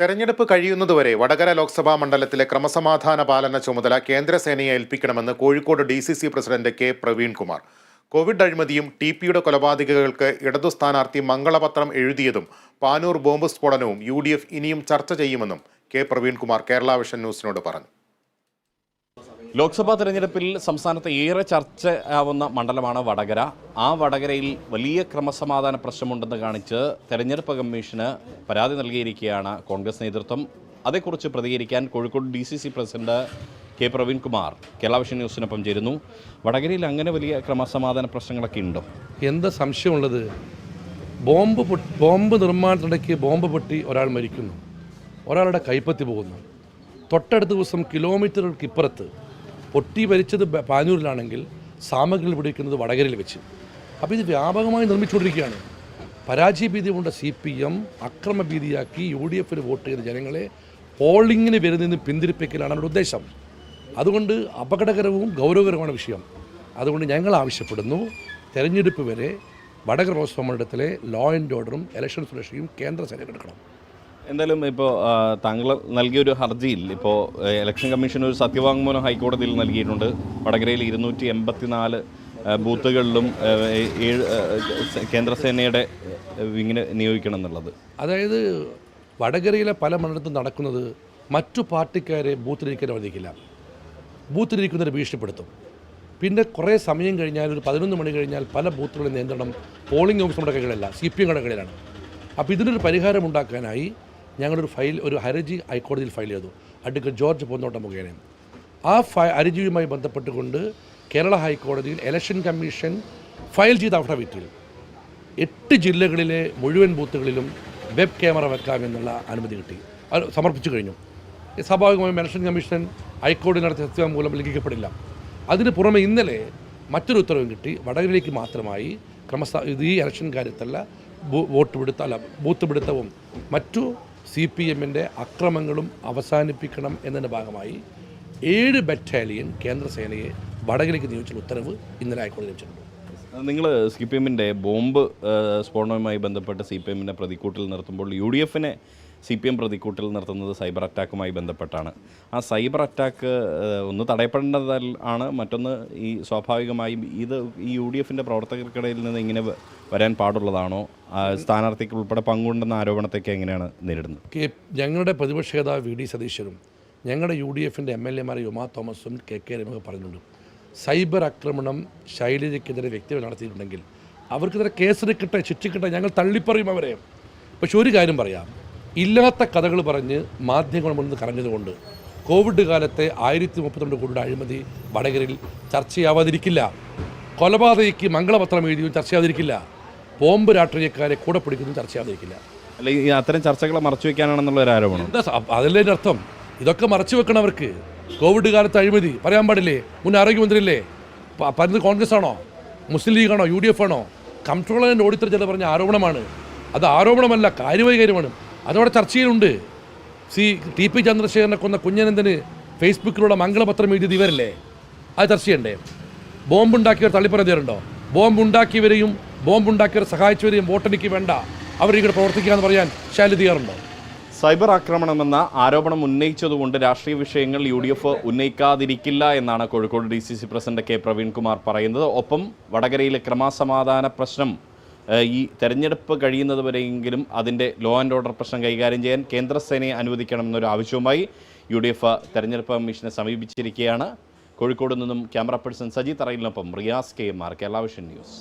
തെരഞ്ഞെടുപ്പ് കഴിയുന്നതുവരെ വടകര ലോക്സഭാ മണ്ഡലത്തിലെ ക്രമസമാധാന പാലന ചുമതല കേന്ദ്രസേനയെ ഏൽപ്പിക്കണമെന്ന് Kozhikode D C C president K Praveenkumar. Covid അഴിമതിയും ടി പിയുടെ കൊലപാതകങ്ങൾക്ക് ഇടതു സ്ഥാനാർത്ഥി മംഗളപത്രം എഴുതിയതും പാനൂർ ബോംബ് സ്ഫോടനവും യു ഇനിയും ചർച്ച ചെയ്യുമെന്നും കെ പ്രവീൺകുമാർ കേരള വിഷൻ ന്യൂസിനോട് പറഞ്ഞു. ലോക്സഭാ തെരഞ്ഞെടുപ്പിൽ സംസ്ഥാനത്ത് ഏറെ ചർച്ച ആവുന്ന മണ്ഡലമാണ് വടകര. ആ വടകരയിൽ വലിയ ക്രമസമാധാന പ്രശ്നമുണ്ടെന്ന് കാണിച്ച് തെരഞ്ഞെടുപ്പ് കമ്മീഷന് പരാതി നൽകിയിരിക്കുകയാണ് കോൺഗ്രസ് നേതൃത്വം. അതേക്കുറിച്ച് പ്രതികരിക്കാൻ Kozhikode D C C president K Praveenkumar Kerala vision ന്യൂസിനൊപ്പം ചേരുന്നു. വടകരയിൽ അങ്ങനെ വലിയ ക്രമസമാധാന പ്രശ്നങ്ങളൊക്കെ ഉണ്ടോ? എന്ത് സംശയമുള്ളത്? ബോംബ് ബോംബ് നിർമ്മാണത്തിനിടയ്ക്ക് ബോംബ് പൊട്ടി ഒരാൾ മരിക്കുന്നു. ഒരാളുടെ കൈപ്പത്തി പോകുന്നു. തൊട്ടടുത്ത ദിവസം കിലോമീറ്ററുകൾക്ക് ഇപ്പുറത്ത് പൊട്ടി വരിച്ചത് പാനൂരിലാണെങ്കിൽ സാമഗ്രികൾ പിടിക്കുന്നത് വടകരയിൽ വെച്ച്. അപ്പോൾ ഇത് വ്യാപകമായി നിർമ്മിച്ചുകൊണ്ടിരിക്കുകയാണ്. പരാജയഭീതി കൊണ്ട് സി പി എം അക്രമഭീതിയാക്കി യു ഡി എഫിന് വോട്ട് ചെയ്ത ജനങ്ങളെ പോളിങ്ങിന് വരുന്നതിന് പിന്തിരിപ്പിക്കലാണ് അവരുടെ ഉദ്ദേശം. അതുകൊണ്ട് അപകടകരവും ഗൗരവകരവുമാണ് വിഷയം. അതുകൊണ്ട് ഞങ്ങൾ ആവശ്യപ്പെടുന്നു തെരഞ്ഞെടുപ്പ് വരെ വടകര ലോക്സഭ മണ്ഡലത്തിലെ ലോ ആൻഡ് ഓർഡറും ഇലക്ഷൻ സുരക്ഷയും കേന്ദ്ര സേന എടുക്കണം. എന്തായാലും ഇപ്പോൾ താങ്കൾ നൽകിയ നൽകിയൊരു ഹർജിയിൽ ഇപ്പോൾ ഇലക്ഷൻ കമ്മീഷൻ ഒരു സത്യവാങ്മൂലം ഹൈക്കോടതിയിൽ നൽകിയിട്ടുണ്ട്. വടകരയിൽ ഇരുന്നൂറ്റി എൺപത്തിനാല് ബൂത്തുകളിലും ഏഴ് കേന്ദ്രസേനയുടെ വിങ്ങിനെ നിയോഗിക്കണം എന്നുള്ളത്. അതായത് വടകരയിലെ പല മണ്ഡലത്തും നടക്കുന്നത് മറ്റു പാർട്ടിക്കാരെ ബൂത്തിലിരിക്കാൻ അനുവദിക്കില്ല. ബൂത്തിലിരിക്കുന്നവരെ ഭീഷണിപ്പെടുത്തും. പിന്നെ കുറേ സമയം കഴിഞ്ഞാൽ ഒരു പതിനൊന്ന് മണി കഴിഞ്ഞാൽ പല ബൂത്തുകളുടെ നിയന്ത്രണം പോളിംഗ് ഓഫീസ് നമ്മുടെ കൈകളിലല്ല സി പി എം കടകളിലാണ് അപ്പോൾ ഇതിനൊരു പരിഹാരം ഉണ്ടാക്കാനായി ഞങ്ങളൊരു ഫയൽ ഒരു ഹരജി ഹൈക്കോടതിയിൽ ഫയൽ ചെയ്തു. അഡ്വക്കേറ്റ് ജോർജ് പൊന്നോട്ടം മുഖേന ആ ഫയ ഹർജിയുമായി ബന്ധപ്പെട്ടുകൊണ്ട് കേരള ഹൈക്കോടതിയിൽ ഇലക്ഷൻ കമ്മീഷൻ ഫയൽ ചെയ്ത അഫിഡവിറ്റിൽ എട്ട് ജില്ലകളിലെ മുഴുവൻ ബൂത്തുകളിലും വെബ് ക്യാമറ വെക്കാമെന്നുള്ള അനുമതി കിട്ടി. സമർപ്പിച്ചു കഴിഞ്ഞു. സ്വാഭാവികമായും ഇലക്ഷൻ കമ്മീഷൻ ഹൈക്കോടതി നടത്തിയ സത്യവാങ്മൂലം ലംഘിക്കപ്പെടില്ല. അതിന് പുറമെ ഇന്നലെ മറ്റൊരു ഉത്തരവും കിട്ടി. വടകരയിലേക്ക് മാത്രമായി ക്രമസ ഇത് ഈ ഇലക്ഷൻ കാര്യത്തല്ല വോട്ട് പിടുത്ത അല്ല ബൂത്ത് പിടുത്തവും മറ്റു സി പി എമ്മിന്റെ അക്രമങ്ങളും അവസാനിപ്പിക്കണം എന്നതിന്റെ ഭാഗമായി ഏഴ് ബറ്റാലിയൻ കേന്ദ്രസേനയെ വടകരയ്ക്ക് നിയോഗിച്ചുള്ള ഉത്തരവ് ഇന്നലെ ഹൈക്കോടതി ലഭിച്ചിട്ടുണ്ട്. നിങ്ങൾ സി പി എമ്മിന്റെ ബോംബ് സ്ഫോടനവുമായി ബന്ധപ്പെട്ട് സി പി എമ്മിനെ പ്രതിക്കൂട്ടിൽ നിർത്തുമ്പോൾ യു ഡി എഫിനെ സി പി എം പ്രതിക്കൂട്ടിൽ നിർത്തുന്നത് സൈബർ അറ്റാക്കുമായി ബന്ധപ്പെട്ടാണ്. ആ സൈബർ അറ്റാക്ക് ഒന്ന് തടയപ്പെടേണ്ടതാണ് മറ്റൊന്ന് ഈ സ്വാഭാവികമായും ഇത് ഈ യു ഡി എഫിന്റെ പ്രവർത്തകർക്കിടയിൽ നിന്ന് ഇങ്ങനെ വരാൻ പാടുള്ളതാണോ? സ്ഥാനാർത്ഥിക്ക് ഉൾപ്പെടെ പങ്കുണ്ടെന്ന ആരോപണത്തെയൊക്കെ എങ്ങനെയാണ് നേരിടുന്നത്? കെ ഞങ്ങളുടെ പ്രതിപക്ഷ നേതാവ് വി ഡി സതീശനും ഞങ്ങളുടെ യു ഡി എഫിന്റെ എം എൽ എമാർ യുമാ തോമസും കെ കെ രമൊക്കെ പറഞ്ഞിട്ടുണ്ട് സൈബർ ആക്രമണം ശൈലജയ്ക്കെതിരെ വ്യക്തികൾ നടത്തിയിട്ടുണ്ടെങ്കിൽ അവർക്കെതിരെ കേസെടുക്കട്ടെ ശിക്ഷിക്കട്ടെ ഞങ്ങൾ തള്ളിപ്പറയും അവരെ. പക്ഷെ ഒരു കാര്യം പറയാം. ഇല്ലാത്ത കഥകൾ പറഞ്ഞ് മാധ്യമങ്ങൾ മുന്നിൽ കറഞ്ഞതുകൊണ്ട് കോവിഡ് കാലത്തെ ആയിരത്തി മുപ്പത്തിരണ്ട് കോടിയുടെ അഴിമതി വടകരയിൽ ചർച്ചയാവാതിരിക്കില്ല. കൊലപാതകയ്ക്ക് മംഗളപത്രം എഴുതിയും ചർച്ചയാവാതിരിക്കില്ല. ബോംബ് രാഷ്ട്രീയക്കാരെ കൂടെ പിടിക്കുന്നത് ചർച്ചയാതിരിക്കില്ല അല്ലെങ്കിൽ ഈ അത്തരം ചർച്ചകളെ മറച്ചു വെക്കാനാണെന്നുള്ള ഒരു ആരോപണം എന്താ സ- അതല്ലേ ഇതിന്റെ അർത്ഥം. ഇതൊക്കെ മറച്ചു വെക്കണം അവർക്ക് കോവിഡ് കാലത്ത് അഴിമതി പറയാൻ പാടില്ലേ? മുൻ ആരോഗ്യമന്ത്രിയല്ലേ? പ- പറയുന്നത് കോൺഗ്രസ് ആണോ? മുസ്ലിം ലീഗ് ആണോ? യു ഡി എഫ് ആണോ? കംട്രോളർ ആൻഡ് ഓഡിറ്റർ ചില പറഞ്ഞ ആരോപണമാണ്. അത് ആരോപണമല്ല കാര്യമായ കാര്യമാണ്. അതവിടെ ചർച്ചയിലുണ്ട് സി ടി പി ചന്ദ്രശേഖരനെ കൊന്ന കുഞ്ഞനന്ദന് ഫേസ്ബുക്കിലൂടെ മംഗളപത്രം എഴുതിയത് ഇവരല്ലേ? അത് ചർച്ച ചെയ്യണ്ടേ? ബോംബ് ഉണ്ടാക്കിയവർ തള്ളിപ്പറയുന്നവരുണ്ടോ ബോംബ് ഉണ്ടാക്കിയവരെയും ബോംബ് സഹായിച്ചവരെയും വോട്ടെനിക്ക് വേണ്ട. അവരിങ്ങനെ പ്രവർത്തിക്കുക എന്ന് പറയാൻ ശൈലി തയ്യാറുണ്ടോ സൈബർ ആക്രമണമെന്ന ആരോപണം ഉന്നയിച്ചതുകൊണ്ട് രാഷ്ട്രീയ വിഷയങ്ങൾ യു ഡി എഫ് ഉന്നയിക്കാതിരിക്കില്ല എന്നാണ് Kozhikode D C C president K Praveenkumar പറയുന്നത്. ഒപ്പം വടകരയിലെ ക്രമസമാധാന പ്രശ്നം ഈ തെരഞ്ഞെടുപ്പ് കഴിയുന്നത് വരെയെങ്കിലും അതിന്റെ ലോ ആൻഡ് ഓർഡർ പ്രശ്നം കൈകാര്യം ചെയ്യാൻ കേന്ദ്രസേനയെ അനുവദിക്കണമെന്നൊരു ആവശ്യവുമായി യു ഡി എഫ് തെരഞ്ഞെടുപ്പ് കമ്മീഷനെ സമീപിച്ചിരിക്കുകയാണ്. കോഴിക്കോട് നിന്നും camera person Saji തറയിലിനൊപ്പം Riyas K M R Kerala vision news.